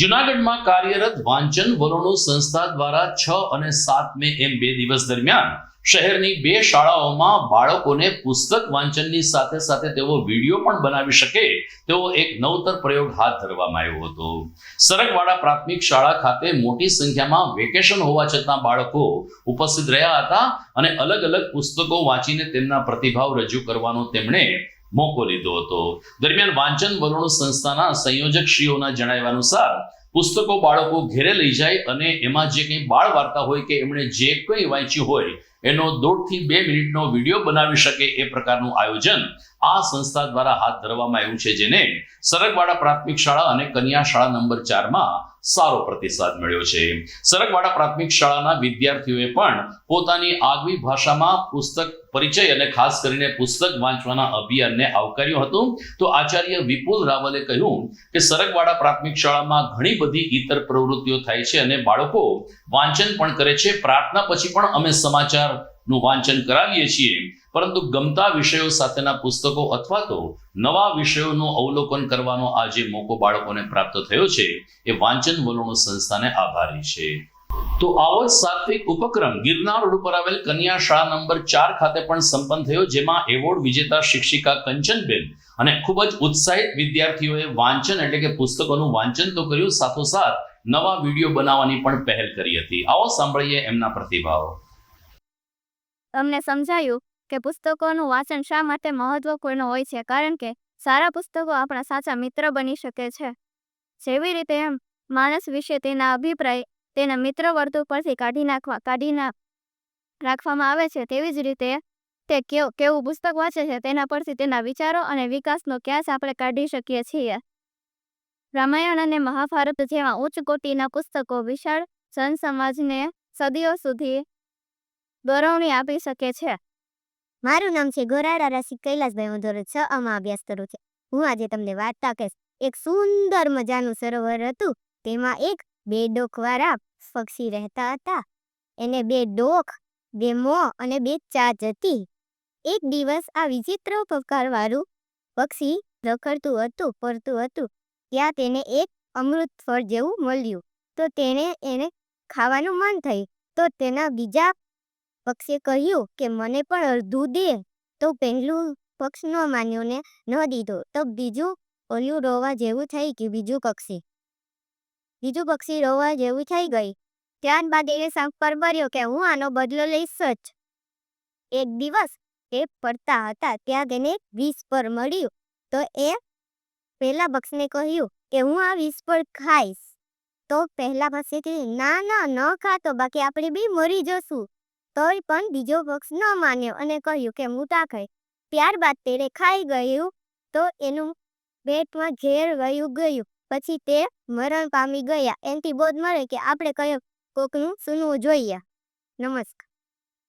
જુનાગઢમાં કાર્યરત વાંચન વરોણુ સંસ્થા દ્વારા છ અને સાત મે એમ બે દિવસ દરમિયાન શહેરની બે શાળાઓમાં બાળકોને પુસ્તક વાંચનની સાથે સાથે તેઓ વીડિયો પણ બનાવી શકે તેવો એક નવતર પ્રયોગ હાથ ધરવામાં આવ્યો હતો. સરગવાડા પ્રાથમિક શાળા ખાતે મોટી સંખ્યામાં વેકેશન હોવા છતાં બાળકો ઉપસ્થિત રહ્યા હતા અને અલગ અલગ પુસ્તકો વાંચીને તેમના પ્રતિભાવ રજૂ કરવાનો તેમણે મોકો લીધો હતો. દરમિયાન વાંચન વરુણ સંસ્થાના સંયોજક શ્રીઓના જણાવ્યા અનુસાર, પુસ્તકો બાળકો ઘેરે લઈ જાય અને એમાં જે કંઈ બાળ વાર્તા હોય કે એમણે જે કંઈ વાંચ્યું હોય, એનો દોઢથી બે મિનિટનો વીડિયો બનાવી શકે એ પ્રકારનું આયોજન આ સંસ્થા દ્વારા હાથ ધરવામાં આવ્યું છે જેને સરગવાડા પ્રાથમિક શાળા અને કન્યા શાળા નંબર ચારમાં સારો પ્રતિસાદ મળ્યો છે. સરગવાડા પ્રાથમિક શાળાના વિદ્યાર્થીઓએ પણ પોતાની આગવી ભાષામાં પુસ્તક પરિચય અને ખાસ કરીને પુસ્તક વાંચવાના અભિયાનને આવકાર્યું હતું. તો આચાર્ય વિપુલ રાવલે કહ્યું કે સરગવાડા પ્રાથમિક શાળામાં ઘણી બધી ઇતર પ્રવૃત્તિઓ થાય છે અને બાળકો વાંચન પણ કરે છે. પ્રાર્થના પછી પણ અમે સમાચારનું વાંચન કરાવીએ છીએ. પરંતુ ગમતા વિષયો સાથેના પુસ્તકો અથવા તો નવા વિષયોનું અવલોકન કરવાનો આ જે મોકો બાળકોને પ્રાપ્ત થયો છે, એ વાંચન વલણો સંસ્થાને આભારી છે. તો આવો જ સાત્વિક ઉપક્રમ ગિરનાર રોડ પર આવેલ કન્યા શાળા નંબર ચાર ખાતે પણ સંપન્ન થયો, જેમાં એવોર્ડ વિજેતા શિક્ષિકા કંચનબેન અને ખૂબ જ ઉત્સાહિત વિદ્યાર્થીઓએ વાંચન એટલે કે પુસ્તકોનું વાંચન તો કર્યું, સાથોસાથ નવા વીડિયો બનાવવાની પણ પહેલ કરી હતી. આવો સાંભળીએ એમના પ્રતિભાવ. તમને સમજાયું? કે પુસ્તકોનું વાંચન શા માટે મહત્વપૂર્ણ હોય છે? કારણ કે સારા પુસ્તકો આપણા સાચા મિત્ર બની શકે છે. જેવી રીતે એમ, માણસ વિશે તેના અભિપ્રાય, તેના મિત્ર વર્તુળ પરથી કાઢી નાખવા, કાઢી રાખવામાં આવે છે. તેવી જ રીતે તે કેવું કેવું પુસ્તક વાંચે છે તેના પરથી તેના વિચારો અને વિકાસનો ક્યાસ આપણે કાઢી શકીએ છીએ. રામાયણ અને મહાભારત જેવા ઉચ્ચ કોટીના પુસ્તકો વિશાળ જનસમાજને સદીઓ સુધી દોરવણી આપી શકે છે. મારું નામ છે ગોરાડા રાશિ કૈલાસભાઈ હું ધોરણ છ માં અભ્યાસ કરું છું. હું આજે તમને વાર્તા કહીશ. એક સુંદર મજાનું સરોવર હતું. તેમાં એક બે ડોકવાળા પક્ષી રહેતા હતા. એને બે ડોક, બે મો અને બે ચાંચ હતી. એક દિવસ આ વિચિત્ર પ્રકારવાળું પક્ષી રખડતું હતું, ફરતું હતું. ત્યાં તેને એક અમૃત ફળ જેવું મળ્યું. તો તેને એને ખાવાનું મન થયું. તો તેના બીજા પક્ષીએ કહ્યું કે, મને પણ અડધું દે. તો પહેલું પક્ષ ન માન્યો ને ન દીધો. તો બીજું ઓલું રોવા જેવું થઈ ગયું, બીજું પક્ષી. બીજું પક્ષી રોવા જેવું થઈ ગઈ ત્યારબાદ એને પર ભર્યો કે, હું આનો બદલો લઈશ જ. એક દિવસ એ ફરતા હતા, ત્યાં તેને વિષ પર મળ્યું. તો એ પહેલા પક્ષને કહ્યું કે, હું આ વિષ પર ખાઈશ. તો પહેલા પક્ષે ના ના, ન ખાતો, બાકી આપણે બી મરી જશું. તોય પણ બીજો પક્ષ ન માન્યો અને કહ્યું કે મૂતા ખાઈ ત્યારબાદ તેણે ખાઈ ગયું તો એનું પેટમાં ઝેર વયું ગયું. પછી તે મરણ પામી ગયા. એનથી બોધ મળે કે આપણે કયો કોકનું સુનવું જોઈએ. નમસ્કાર.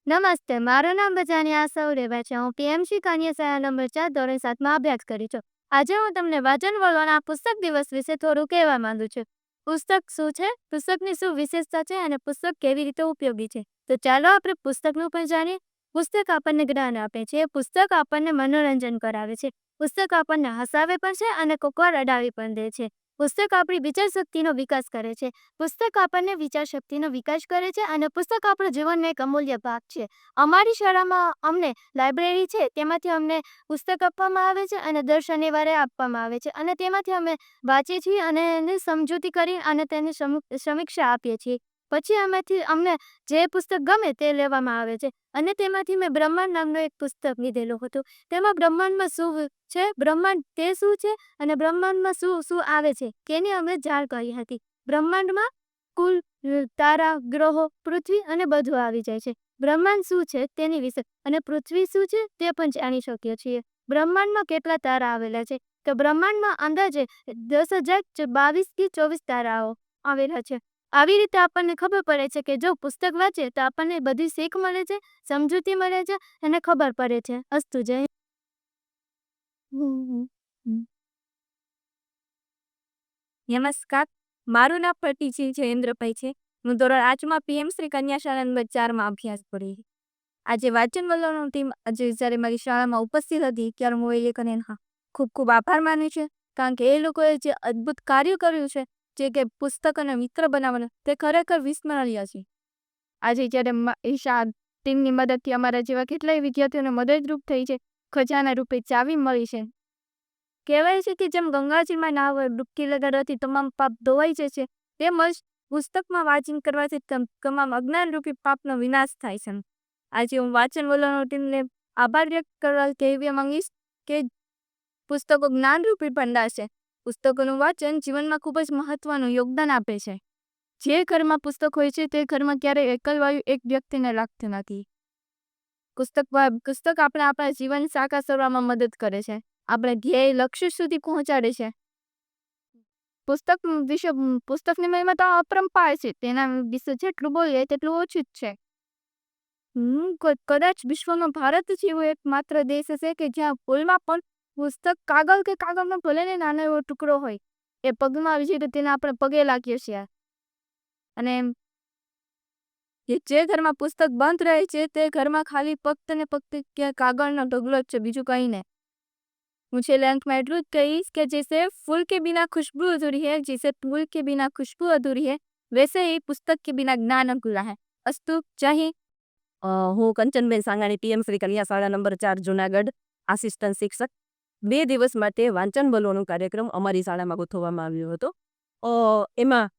નમસ્તે. મારું નામ બજાની આ સૌરેવા છે. હું પીએમસી કન્યા શાળા નંબર ચાર, ધોરણ સાતમાં અભ્યાસ કરી છું. આજે હું તમને વાચન વળવાના પુસ્તક દિવસ વિશે થોડું કહેવા માંગુ છું. પુસ્તક શું છે? પુસ્તકની શું વિશેષતા છે? અને પુસ્તક કેવી રીતે ઉપયોગી છે? તો ચાલો આપણે પુસ્તકનું પણ જાણીએ. પુસ્તક આપણને જ્ઞાન આપે છે. પુસ્તક આપણને મનોરંજન કરાવે છે. પુસ્તક આપણને હસાવે પણ છે અને કોકવાર અડાવી પણ દે છે. પુસ્તક આપણી વિચાર શક્તિનો વિકાસ કરે છે. પુસ્તક આપણને વિચાર શક્તિનો વિકાસ કરે છે અને પુસ્તક આપણા જીવનનો એક અમૂલ્ય ભાગ છે. અમારી શાળામાં અમને લાઇબ્રેરી છે. તેમાંથી અમને પુસ્તક આપવામાં આવે છે અને દર શનિવારે આપવામાં આવે છે. અને તેમાંથી અમે વાંચીએ છીએ અને સમજૂતી કરી અને તેની સમીક્ષા આપીએ છીએ. પછી આમાંથી અમને જે પુસ્તક ગમે તે લેવામાં આવે છે. અને તેમાંથી મેં બ્રહ્માંડ નામનું એક પુસ્તક લીધેલું હતું. તેમાં બ્રહ્માંડમાં શું છે? બ્રહ્માંડ તે શું છે? અને બ્રહ્માંડમાં શું શું આવે છે? તેની અમે જાણ કરી હતી. બ્રહ્માંડમાં કુલ તારા, ગ્રહો, પૃથ્વી અને બધું આવી જાય છે. બ્રહ્માંડ શું છે? તેની વિશે. અને પૃથ્વી શું છે? તે પણ જાણી શકીએ છીએ. બ્રહ્માંડમાં કેટલા તારા આવેલા છે? તો બ્રહ્માંડમાં અંદાજે દસ હજાર બાવીસ કે ચોવીસ તારાઓ આવેલા છે. આવી રીતે આપણને ખબર પડે છે કે જો પુસ્તક વાંચે તો આપણને બધી શીખ મળે છે, સમજૂતી મળે છે અને ખબર પડે છે. અસ્તુ, જય નમસ્કાર. મારું નામ પટીજી જયેન્દ્રભાઈ છે. હું ધોરણ આઠમાં પીએમ શ્રી કન્યા શાળા નંબર ચારમાં અભ્યાસ કરી આજે વાંચન વલણો ટીમ આજે જ્યારે મારી શાળામાં ઉપસ્થિત હતી ત્યારે હું એ લોકોને હા, ખૂબ ખૂબ આભાર માનું છું. કારણ કે એ લોકોએ જે અદ્ભુત કાર્ય કર્યું છે જે કે પુસ્તક અને મિત્ર બનાવવાનો, તે ખરેખર વિસ્મરણીય છે. આજે જ્યારે ઈશા ટીમની મદદથી અમારા જેવા કેટલાય વિદ્યાર્થીઓને મદદરૂપ થઈ છે, ખજાના રૂપે ચાવી મળી છે. કહેવાય છે કે જેમ ગંગાજીમાં નાવ ડૂબકી લગાડવાથી તમામ પાપ ધોવાઈ જાય છે, તેમજ પુસ્તકમાં વાંચન કરવાથી તમામ અજ્ઞાનરૂપી પાપનો વિનાશ થાય છે. આજે હું વાંચન વલણો ટીમને આભાર વ્યક્ત કરવા કહેવા માંગીશ કે પુસ્તકો જ્ઞાનરૂપી ભંડાર છે. પુસ્તકોનું વાંચન જીવનમાં ખૂબ જ મહત્વનું યોગદાન આપે છે. જે ઘરમાં પુસ્તક હોય છે તે ઘરમાં ક્યારેય એકલવાયુ એક વ્યક્તિને લાગતું નથી. પુસ્તક પુસ્તક આપણે આપણા જીવન સાકાર કરવામાં મદદ કરે છે. આપણે ધ્યેય, લક્ષ્ય સુધી પહોંચાડે છે. પુસ્તક વિશે, પુસ્તકની મહિમા તો અપરંપાર છે. તેના વિશે જેટલું બોલીએ તેટલું ઓછું જ છે. હું કદાચ વિશ્વમાં ભારત જેવો એક માત્ર દેશ હશે કે જ્યાં ભૂલમાં પણ પુસ્તક કાગળ કે કાગળનો ભલે નાનો એવો ટુકડો હોય, એ પગમાં આવી જાય તો તેને આપણે પગે લાગીએ છીએ. અને જે ઘરમાં પુસ્તક બંધ રહે છે, તે ઘરમાં ખાલી ફક્ત ને ફક્ત કાગળનો ઢગલો જ છે, બીજું કંઈ નહીં. હું છેલ્લે અંકમાં એટલું જ કહીશ કે જૈસે ફૂલ કે બિના ખુશ્બુ અધૂરી હૈ જૈસે ફૂલ કે બિના ખુશ્બુ અધૂરી હૈ, વૈસે હી પુસ્તક કે બિના જ્ઞાન અધૂરા હૈ અસ્તુ, જય હિન્દ. હું કંચનબેન સાંગાણી, પીએમ શ્રી કન્યા શાળા નંબર ચાર, જુનાગઢ, આસિસ્ટન્ટ શિક્ષક. બે દિવસ માટે વાંચન બલોનો કાર્યક્રમ અમારી શાળામાં ગોઠવવામાં આવ્યો હતો. એમાં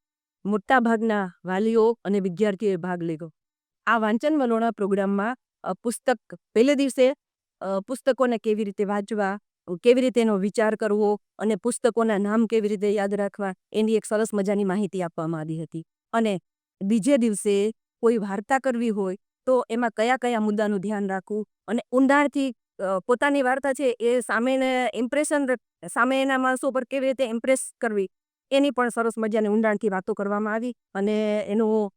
મોટાભાગના વાલીઓ અને વિદ્યાર્થીઓએ ભાગ લીધો. આ વાંચન વલોણા પ્રોગ્રામમાં પુસ્તક પહેલે દિવસે પુસ્તકોને કેવી રીતે વાંચવા, કેવી રીતે એનો વિચાર કરવો અને પુસ્તકોના નામ કેવી રીતે યાદ રાખવા એની એક સરસ મજાની માહિતી આપવામાં આવી હતી. અને બીજે દિવસે કોઈ વાર્તા કરવી હોય તો એમાં કયા કયા મુદ્દાનું ધ્યાન રાખવું અને ઊંડાણથી પોતાની વાર્તા છે એ સામેને ઇમ્પ્રેશન સામે એના માણસો પર કેવી રીતે ઇમ્પ્રેસ કરવી, એની પણ સરસ મજાની ઊંડાણથી વાતો કરવામાં આવી અને એનું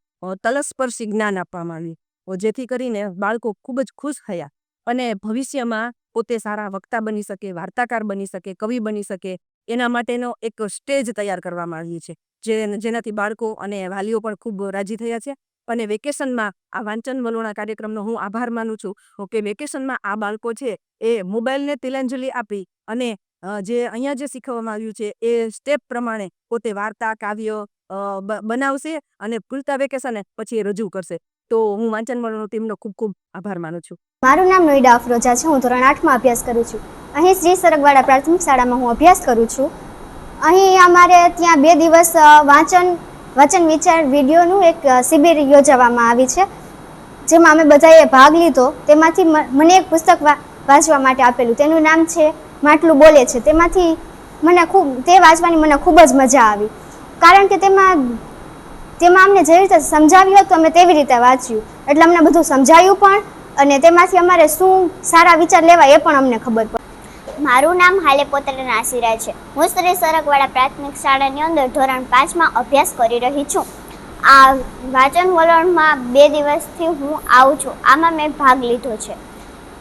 તલસ્પર્શી જ્ઞાન આપવામાં આવ્યું. જેથી કરીને બાળકો ખૂબ જ ખુશ થયા અને ભવિષ્યમાં પોતે સારા વક્તા બની શકે, વાર્તાકાર બની શકે, કવિ બની શકે, એના માટેનો એક સ્ટેજ તૈયાર કરવામાં આવ્યું છે. જે જેનાથી બાળકો અને વાલીઓ પણ ખૂબ રાજી થયા છે. અને વેકેશનમાં આ વાંચન વલોણા કાર્યક્રમનો હું આભાર માનું છું. કે વેકેશનમાં આ બાળકો છે એ મોબાઈલને તિલાંજલિ આપી અને જે અહીંયા જે શીખવવામાં આવ્યું છે એ સ્ટેપ પ્રમાણે પોતે વાર્તા, કાવ્ય બનાવશે અને પૂરતા વેકેશને પછી એ રજૂ કરશે. તો હું વાંચન વલોણો ટીમનો ખૂબ ખૂબ આભાર માનું છું. મારું નામ નોઈડા અફરોજા છે. હું ધોરણ આઠમાં અભ્યાસ કરું છું. અહીં શ્રી સરગવાડા પ્રાથમિક શાળામાં હું અભ્યાસ કરું છું. અહીં અમારે ત્યાં બે દિવસ વાંચન વાંચન વિચાર વિડીયોનું એક શિબિર યોજવામાં આવી છે. જેમાં અમે બધાએ ભાગ લીધો. તેમાંથી મને એક પુસ્તક વાંચવા માટે આપેલું. તેનું નામ છે, માટલું બોલે છે. તેમાંથી મને ખૂબ, તે વાંચવાની મને ખૂબ જ મજા આવી. કારણ કે તેમાં તેમાં અમને જેવી રીતે સમજાવ્યું હતું, અમે તેવી રીતે વાંચ્યું. એટલે અમને બધું સમજાયું પણ, અને તેમાંથી અમારે શું સારા વિચાર લેવા એ પણ અમને ખબર પડી મારું નામ હાલે પોતરે નાસિરા છે. હું શ્રી સરગવાડા પ્રાથમિક શાળાની અંદર ધોરણ પાંચમાં અભ્યાસ કરી રહી છું. આ વાંચન વલણમાં બે દિવસથી હું આવું છું. આમાં મેં ભાગ લીધો છે.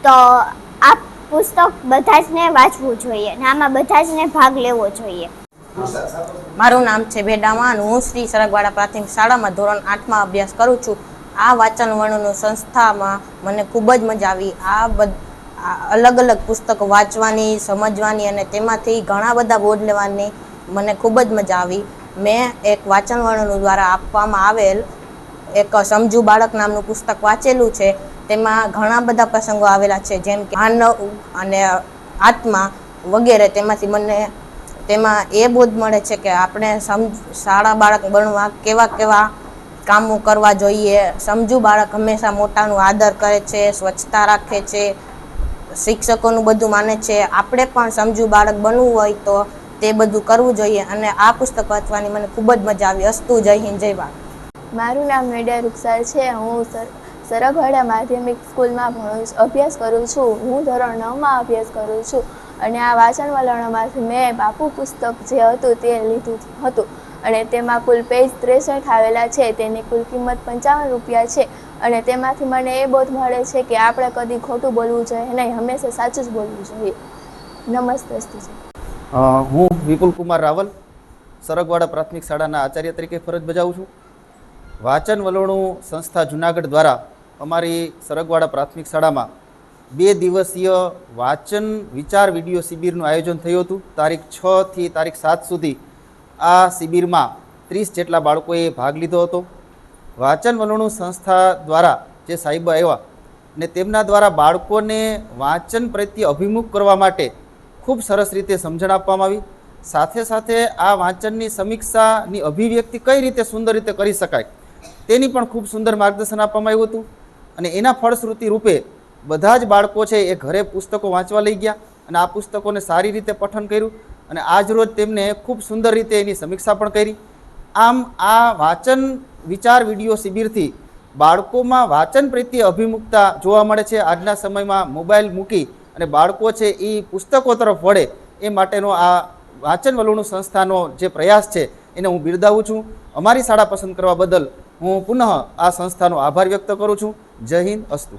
તો આ પુસ્તક બધા જ ને વાંચવું જોઈએ અને આમાં બધા જ ને ભાગ લેવો જોઈએ. મારું નામ છે અને હું શ્રી સરગવાડા પ્રાથમિક શાળામાં ધોરણ આઠમાં અભ્યાસ કરું છું. આ વાંચન વર્ણનું સંસ્થામાં મને ખૂબ જ મજા આવી. આ અલગ અલગ પુસ્તકો વાંચવાની, સમજવાની અને તેમાંથી ઘણા બધા બોધ લેવાની મને ખૂબ જ મજા આવી. મેં એક વાંચન વર્ણનું દ્વારા આપવામાં આવેલ એક સમજુ બાળક નામનું પુસ્તક વાંચેલું છે. તેમાં ઘણા બધા પ્રસંગો આવેલા છે, જેમ કે માનવ અને આત્મા વગેરે. તેમાંથી મને, તેમાં એ બોધ મળે છે કે આપણે સમ, શાળા બાળક બનવા કેવા કેવા કામો કરવા જોઈએ. સમજુ બાળક હંમેશા મોટાનું આદર કરે છે, સ્વચ્છતા રાખે છે શિક્ષકોનું બધું માને છે. આપણે પણ સમજુ બાળક બનવું હોય તો તે બધું કરવું જોઈએ અને આ પુસ્તક વાંચવાની મને ખૂબ જ મજા આવી. અસ્તુ, જય હિન્દ, જય ભારત. મારું નામ મેડિયા રૂપસાર છે. હું સર, સરગવાડા માધ્યમિક સ્કૂલમાં ભણું, અભ્યાસ કરું છું. હું ધોરણ નવમાં અભ્યાસ કરું છું અને આ વાંચન વલણમાંથી મેં બાપુ પુસ્તક જે હતું તે લીધું હતું. અને તેમાં કુલ પેજ ત્રેસઠ આવેલા છે. તેની કુલ કિંમત પંચાવન રૂપિયા છે. અને તેમાંથી મને એ બોધ મળે છે કે આપણે કદી ખોટું બોલવું જોઈએ નહીં, હંમેશા સાચું જ બોલવું જોઈએ. નમસ્તે સ્તુ હું વિપુલ કુમાર રાવલ, સરગવાડા પ્રાથમિક શાળાના આચાર્ય તરીકે ફરજ બજાવું છું. વાંચન વલોણું સંસ્થા જુનાગઢ દ્વારા અમારી સરગવાડા પ્રાથમિક શાળામાં બે દિવસીય વાંચન વિચાર વીડિયો શિબિરનું આયોજન થયું હતું. તારીખ છથી તારીખ સાત સુધી આ શિબિરમાં ત્રીસ જેટલા બાળકોએ ભાગ લીધો હતો. વાંચન વલણું સંસ્થા દ્વારા જે સાહેબ આવ્યા ને તેમના દ્વારા બાળકોને વાંચન પ્રત્યે અભિમુખ કરવા માટે ખૂબ સરસ રીતે સમજણ આપવામાં આવી. સાથે સાથે આ વાંચનની સમીક્ષાની અભિવ્યક્તિ કઈ રીતે સુંદર રીતે કરી શકાય તેની પણ ખૂબ સુંદર માર્ગદર્શન આપવામાં આવ્યું હતું. અને એના ફળશ્રુતિ રૂપે બધા જ બાળકો છે એ ઘરે પુસ્તકો વાંચવા લઈ ગયા અને આ પુસ્તકોને સારી રીતે પઠન કર્યું અને આજ રોજ તેમને ખૂબ સુંદર રીતે એની સમીક્ષા પણ કરી. આમ આ વાંચન વિચાર વીડિયો શિબિરથી બાળકોમાં વાંચન પ્રત્યે અભિમુખતા જોવા મળે છે. આજના સમયમાં મોબાઈલ મૂકી અને બાળકો છે એ પુસ્તકો તરફ વળે એ માટેનો આ વાંચન વલણું સંસ્થાનો જે પ્રયાસ છે એને હું બિરદાવું છું. અમારી શાળા પસંદ કરવા બદલ હું પુનઃ આ સંસ્થાનો આભાર વ્યક્ત કરું છું. જય હિન્દ, અસ્તુ.